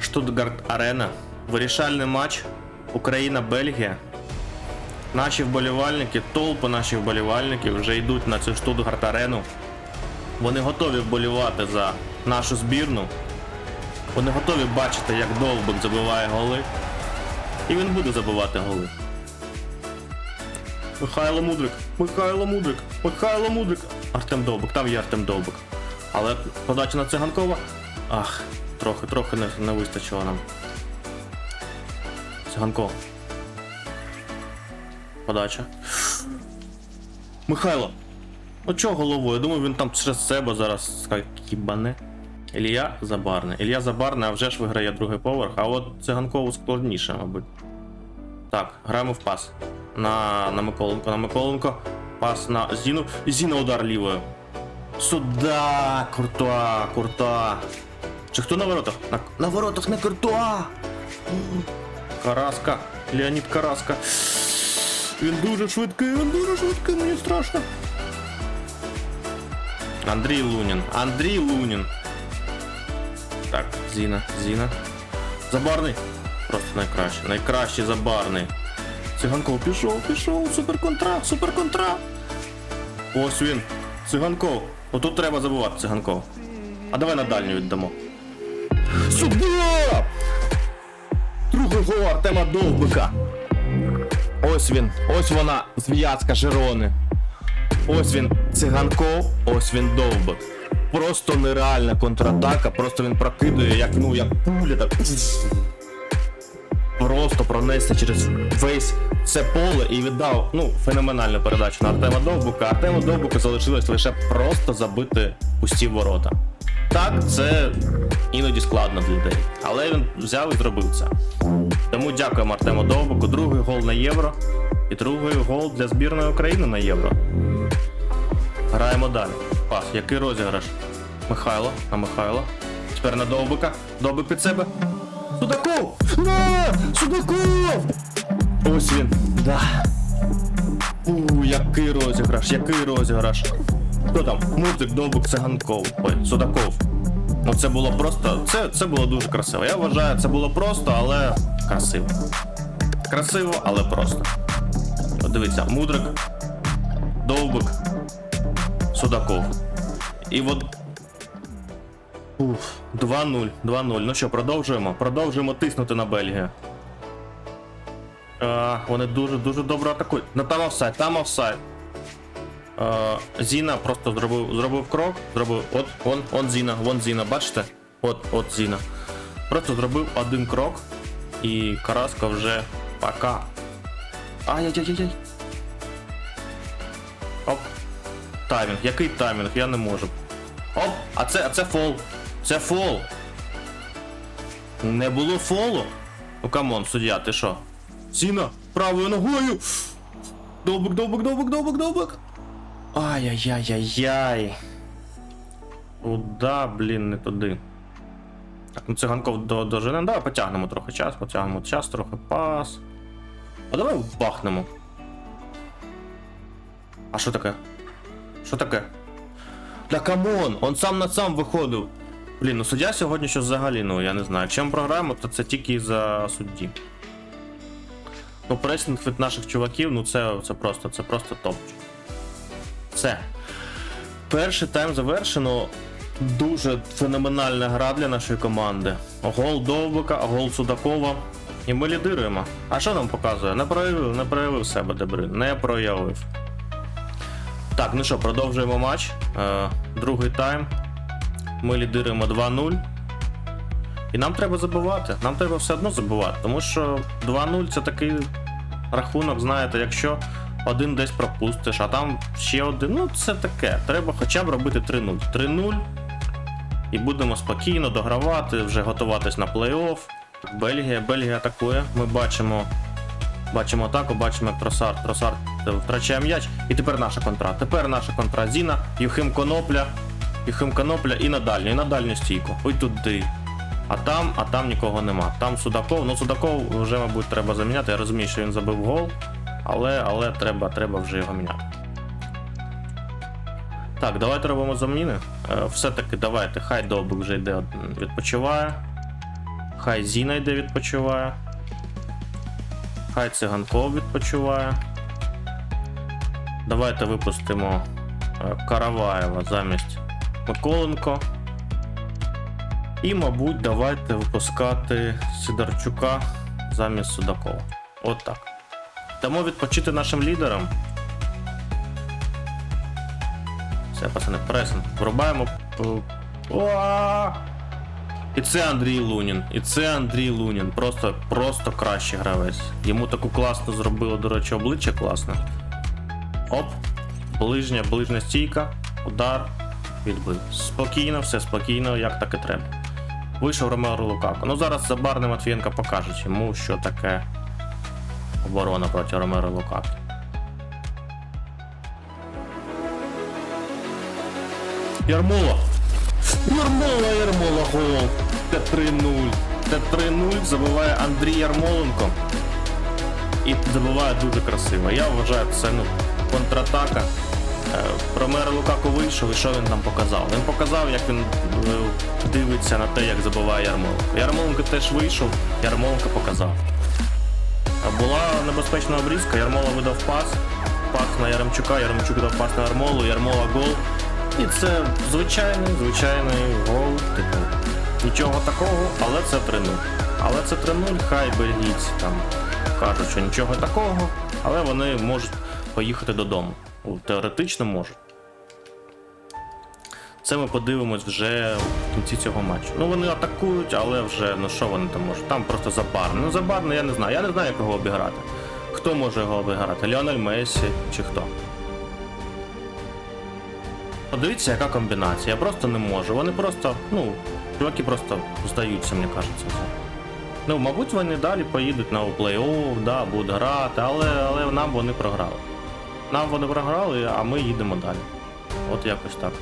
Штутгарт Арена. Вирішальний матч. Україна-Бельгія. Наші вболівальники, толпи наших вболівальників вже йдуть на цю Штутгарт Арену. Вони готові вболівати за нашу збірну. Вони готові бачити, як Довбик забиває голи. І він буде забивати голи. Михайло Мудрик, Михайло Мудрик, Михайло Мудрик. Артем Довбик, там є Артем Довбик. Але подача на циганкова. Ах, трохи, трохи не, не вистачило нам. Циганков. Подача. Михайло. Ну чого головою? Я думаю, він там через себе зараз хібане. Ілля Забарний. Ілля Забарний, а вже ж виграє другий поверх, а от циганкову складніше, мабуть. Так, граємо в пас. На, на Миколенко, на Миколенко. Пас на Зіну. Зіна удар лівою. Сюда! Куртуа, Куртуа. Чи хто на воротах? На, на воротах не Куртуа! Караска. Леонід Караска. Він дуже швидкий, він дуже швидкий, мені страшно. Андрій Лунін. Андрій Лунін. Так, Зіна, Зіна. Забарний. Просто найкращий. Найкращий забарний. Циганков пішов, пішов, суперконтракт, суперконтракт. Ось він. Циганков. Отут треба забувати циганков. А давай на дальню віддамо. Сюда! Другий Артема Довбика. Ось він. Ось вона, зв'язка Жирони. Ось він циганков, ось він довбик. Просто нереальна контратака, просто він прокидує, як ну як пуля так. Просто пронесся через весь це поле і віддав ну, феноменальну передачу на Артема Довбука. Артему Довбуку залишилось лише просто забити пусті ворота. Так, це іноді складно для людей, але він взяв і зробив це. Тому дякуємо Артему Довбуку. Другий гол на євро і другий гол для збірної України на євро. Граємо далі. Пас, який розіграш? Михайло, на Михайло. Тепер на Довбика. Довбик під себе. Судаков! На! Судаков! Ось він. Да. У, який розіграш, який розіграш. Хто там? Музик, Довбик, Циганков. Ой, Судаков. Ну це було просто. Це, це було дуже красиво. Я вважаю, це було просто, але красиво. Красиво, але просто. От дивіться, Мудрик, Довбик, Судаков. І от. Уф, 2-0, 2-0. Ну що, продовжуємо. Продовжуємо тиснути на Бельгію. Вони дуже дуже добре атакують. Ну там офсайд, там офсайд. А, Зіна просто зробив, зробив крок, зробив. От, вон, он Зіна, вон Зіна, бачите? От, от Зіна. Просто зробив один крок, і Караска вже пока. Ай-яй-яй-яй. Оп. Таймінг. Який таймінг? Я не можу. Оп, а це, а це фол. Це фол. Не було фолу? Ну камон, суддя, ти що? Сіна, правою ногою. Довбик, довбик, довбик, довбик, довбик. Ай-яй-яй-яй-яй. Куда, блін, не туди. Так, ну циганков до, дожене. Давай потягнемо трохи час, потягнемо час, трохи пас. А давай бахнемо. А що таке? Що таке? Да камон, он сам на сам виходив. Блін, ну суддя сьогодні що взагалі, ну я не знаю. Якщо ми програємо, то це тільки за судді. Ну, пресінг від наших чуваків, ну це, це просто, це просто топчик. Все. Перший тайм завершено. Дуже феноменальна гра для нашої команди. Гол Довбика, гол Судакова. І ми лідируємо. А що нам показує? Не проявив, не проявив себе Дебрин. Не проявив. Так, ну що, продовжуємо матч. Е, другий тайм. Ми лідируємо 2-0. І нам треба забивати. Нам треба все одно забивати, тому що 2-0 це такий рахунок, знаєте, якщо один десь пропустиш, а там ще один. Ну, це таке. Треба хоча б робити 3-0. 3-0. І будемо спокійно догравати, вже готуватись на плей-офф. Бельгія, Бельгія атакує. Ми бачимо. Бачимо атаку, бачимо, як Тросар. Тросар втрачає м'яч. І тепер наша контра. Тепер наша контра. Зіна, Юхим Конопля. Юхим Конопля і на дальню, і на дальню стійку. Ой туди. А там, а там нікого нема. Там Судаков. Ну Судаков вже, мабуть, треба заміняти. Я розумію, що він забив гол. Але, але треба, треба вже його міняти. Так, давайте робимо заміни. Е, все-таки давайте, хай Довбик вже йде відпочиває. Хай Зіна йде відпочиває. Хай циганков відпочиває. Давайте випустимо е, Караваєва замість Миколенко. І, мабуть, давайте випускати Сидорчука замість Судакова. От так. Дамо відпочити нашим лідерам. Все, пацани, пресинг. Врубаємо. І це Андрій Лунін. І це Андрій Лунін. Просто, просто кращий гравець. Йому таку класно зробило, до речі, обличчя класне. Оп. Ближня, ближня стійка. Удар. Відбив. Спокійно, все спокійно, як так і треба. Вийшов Ромеро Лукако. Ну зараз Забарний Матвієнко покаже йому, що таке оборона проти Ромеро Лукако. Ярмола! Ярмола, Ярмола, гол! Т3-0. Т3-0 забиває Андрій Ярмоленко. І забиває дуже красиво. Я вважаю, це ну, контратака. Е, Ромеро Лукако вийшов і що він нам показав? Він показав, як він е, дивиться на те, як забиває Ярмоленко. Ярмоленко теж вийшов, Ярмоленко показав. Була небезпечна обрізка, Ярмола видав пас, пас на Яремчука, Яремчук дав пас на Ярмолу, Ярмола гол. І це звичайний, звичайний гол, типу. Нічого такого, але це 3-0. Але це 3-0, хай бельгійці там кажуть, що нічого такого, але вони можуть поїхати додому. Теоретично можуть. Це ми подивимось вже в кінці цього матчу. Ну вони атакують, але вже ну що вони там можуть? Там просто забарне. Ну забарне, я не знаю. Я не знаю, як його обіграти. Хто може його обіграти? Ліонель Мессі чи хто? Подивіться, яка комбінація. Я просто не можу. Вони просто, ну, чуваки просто здаються, мені кажеться. Ну, мабуть, вони далі поїдуть на плей-офф, да, будуть грати, але, але нам вони програли. Нам вони програли, а ми їдемо далі. От якось так.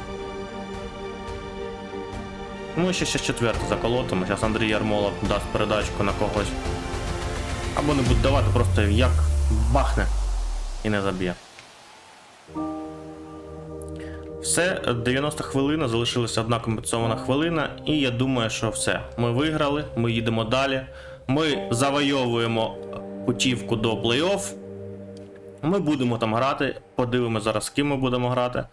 Ну, ще ще четвертий заколотимо. Зараз Андрій Ярмолов дасть передачку на когось. Або не буде давати, просто як бахне і не заб'є. Все, 90 хвилина, залишилася одна компенсована хвилина, і я думаю, що все. Ми виграли, ми їдемо далі. Ми завойовуємо путівку до плей-офф. Ми будемо там грати. Подивимося зараз, з ким ми будемо грати.